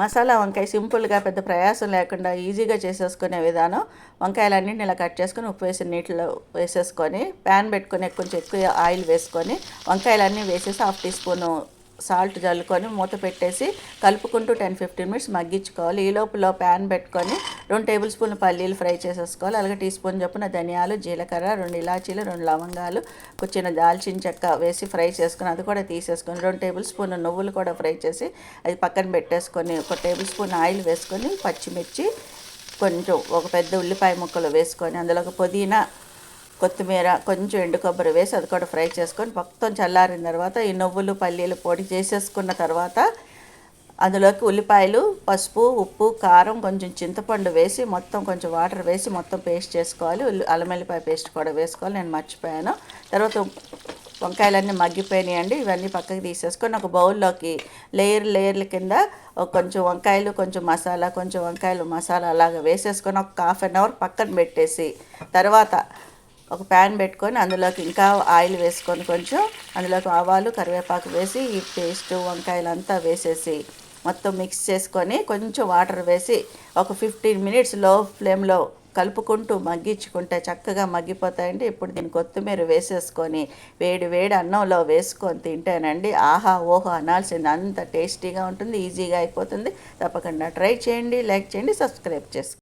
మసాలా వంకాయ సింపుల్గా పెద్ద ప్రయాసం లేకుండా ఈజీగా చేసేసుకునే విధానం. వంకాయలన్నింటిని ఇలా కట్ చేసుకొని ఉప్పు వేసి నీటిలో వేసేసుకొని ప్యాన్ పెట్టుకొని కొంచెం ఎక్కువ ఆయిల్ వేసుకొని వంకాయలన్నీ వేసేసి హాఫ్ టీ స్పూను సాల్ట్ జల్లుకొని మూత పెట్టేసి కలుపుకుంటూ టెన్ ఫిఫ్టీన్ మినిట్స్ మగ్గించుకోవాలి. ఈ లోపల ప్యాన్ పెట్టుకొని రెండు టేబుల్ స్పూన్లు పల్లీలు ఫ్రై చేసేసుకోవాలి. అలాగే టీ స్పూన్ చొప్పున ధనియాలు జీలకర్ర రెండు ఇలాచీలు రెండు లవంగాలు కూర్చున్న దాల్చిన చెక్క వేసి ఫ్రై చేసుకుని అది కూడా తీసేసుకొని రెండు టేబుల్ స్పూన్ నువ్వులు కూడా ఫ్రై చేసి అది పక్కన పెట్టేసుకొని ఒక టేబుల్ స్పూన్ ఆయిల్ వేసుకొని పచ్చిమిర్చి కొంచెం ఒక పెద్ద ఉల్లిపాయ ముక్కలు వేసుకొని అందులోకి పుదీనా కొత్తిమీర కొంచెం ఎండు కొబ్బరి వేసి అది కూడా ఫ్రై చేసుకొని మొత్తం చల్లారిన తర్వాత ఈ నువ్వులు పల్లీలు పొడి చేసేసుకున్న తర్వాత అందులోకి ఉల్లిపాయలు పసుపు ఉప్పు కారం కొంచెం చింతపండు వేసి మొత్తం కొంచెం వాటర్ వేసి మొత్తం పేస్ట్ చేసుకోవాలి. ఉల్లి అల్లం వెల్లిపాయ పేస్ట్ కూడా వేసుకోవాలి. నేను మర్చిపోయాను. తర్వాత వంకాయలన్నీ మగ్గిపోయినాయండి. ఇవన్నీ పక్కకి తీసేసుకొని ఒక బౌల్లోకి లేయర్ లేయర్ల కింద కొంచెం వంకాయలు కొంచెం మసాలా కొంచెం వంకాయలు మసాలా అలాగా వేసేసుకొని ఒక హాఫ్ అన్ అవర్ పక్కన పెట్టేసి తర్వాత ఒక ప్యాన్ పెట్టుకొని అందులోకి ఇంకా ఆయిల్ వేసుకొని కొంచెం అందులోకి ఆవాలు కరివేపాకు వేసి ఈ పేస్ట్ వంకాయలు అంతా వేసేసి మొత్తం మిక్స్ చేసుకొని కొంచెం వాటర్ వేసి ఒక ఫిఫ్టీన్ మినిట్స్లో ఫ్లేమ్లో కలుపుకుంటూ మగ్గించుకుంటే చక్కగా మగ్గిపోతాయండి. ఇప్పుడు దీని కొత్తిమీర వేసేసుకొని వేడి వేడి అన్నంలో వేసుకొని తింటేనండి ఆహా ఓహో అనాల్సింది. అంత టేస్టీగా ఉంటుంది ఈజీగా అయిపోతుంది. తప్పకుండా ట్రై చేయండి లైక్ చేయండి సబ్స్క్రైబ్ చేసుకోండి.